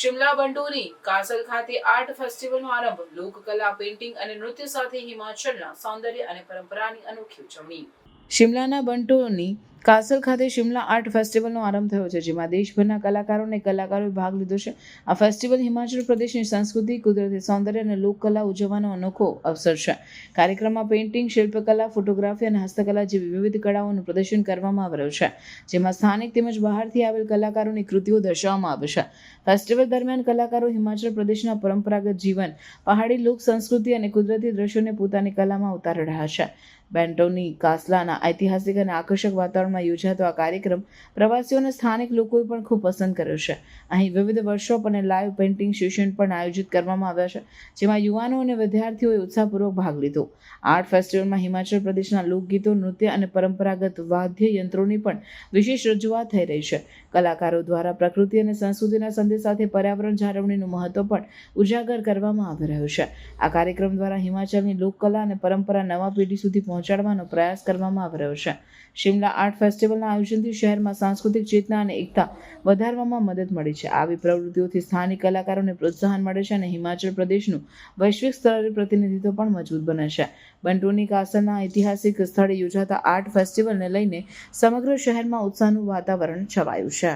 Shimla બંડોરી castle ખાતે art ફેસ્ટિવલનો આરંભ, લોકકલા, પેઇન્ટિંગ અને નૃત્ય સાથે હિમાચલના સૌંદર્ય અને પરંપરાની અનોખી ઉજવણી. શિમલાના બંટોની કાસલ ખાતે શિમલા આર્ટ ફેસ્ટિવલનો આરંભ થયો છે, જેમાં દેશભરના કલાકારો અને કલાકારોએ ભાગ લીધો છે. આ ફેસ્ટિવલ હિમાચલ પ્રદેશની સંસ્કૃતિ કુદરતી સૌંદર્ય અને લોકકલા ઉજવવાનો અનોખો અવસર છે. કાર્યક્રમમાં પેઇન્ટિંગ, શિલ્પકલા, ફોટોગ્રાફી અને હસ્તકલા જેવી વિવિધ કળાઓનું પ્રદર્શન કરવામાં આવી રહ્યું છે, જેમાં સ્થાનિક તેમજ બહારથી આવેલ કલાકારોની કૃતિઓ દર્શાવવામાં આવે છે. ફેસ્ટિવલ દરમિયાન કલાકારો હિમાચલ પ્રદેશના પરંપરાગત જીવન, પહાડી લોક સંસ્કૃતિ અને કુદરતી દ્રશ્યોને પોતાની કલામાં ઉતારી રહ્યા છે. બેન્ટોની કાસલાના ઐતિહાસિક અને આકર્ષક વાતાવરણમાં યોજાતો આ કાર્યક્રમ પ્રવાસીઓ અને સ્થાનિક લોકોએ પણ ખૂબ પસંદ કર્યો છે. અહીં વિવિધ વર્કશોપ અને લાઈવ પેઇન્ટિંગ સેશન પણ આયોજિત કરવામાં આવ્યા છે, જેમાં યુવાનો અને વિદ્યાર્થીઓએ ઉત્સાહપૂર્વક ભાગ લીધો. આર્ટ ફેસ્ટિવલમાં હિમાચલ પ્રદેશના લોકગીતો, નૃત્ય અને પરંપરાગત વાદ્ય યંત્રોની પણ વિશેષ રજૂઆત થઈ રહી છે. કલાકારો દ્વારા પ્રકૃતિ અને સંસ્કૃતિના સંદેશ સાથે પર્યાવરણ જાળવણીનું મહત્વ પણ ઉજાગર કરવામાં આવી રહ્યું છે. આ કાર્યક્રમ દ્વારા હિમાચલની લોકકલા અને પરંપરા નવા પેઢી સુધી પહોંચાડવાનો પ્રયાસ કરવામાં આવી રહ્યો છે. શિમલા ફેસ્ટિવલના આયોજનથી શહેરમાં સાંસ્કૃતિક ચેતના અને એકતા વધારવામાં મદદ મળી છે. આવી પ્રવૃત્તિઓથી સ્થાનિક કલાકારોને પ્રોત્સાહન મળે છે અને હિમાચલ પ્રદેશનું વૈશ્વિક સ્તરે પ્રતિનિધિત્વ પણ મજબૂત બને છે. બંટોની કાસલના ઐતિહાસિક સ્થળે યોજાતા આર્ટ ફેસ્ટિવલને લઈને સમગ્ર શહેરમાં ઉત્સાહનું વાતાવરણ છવાયું છે.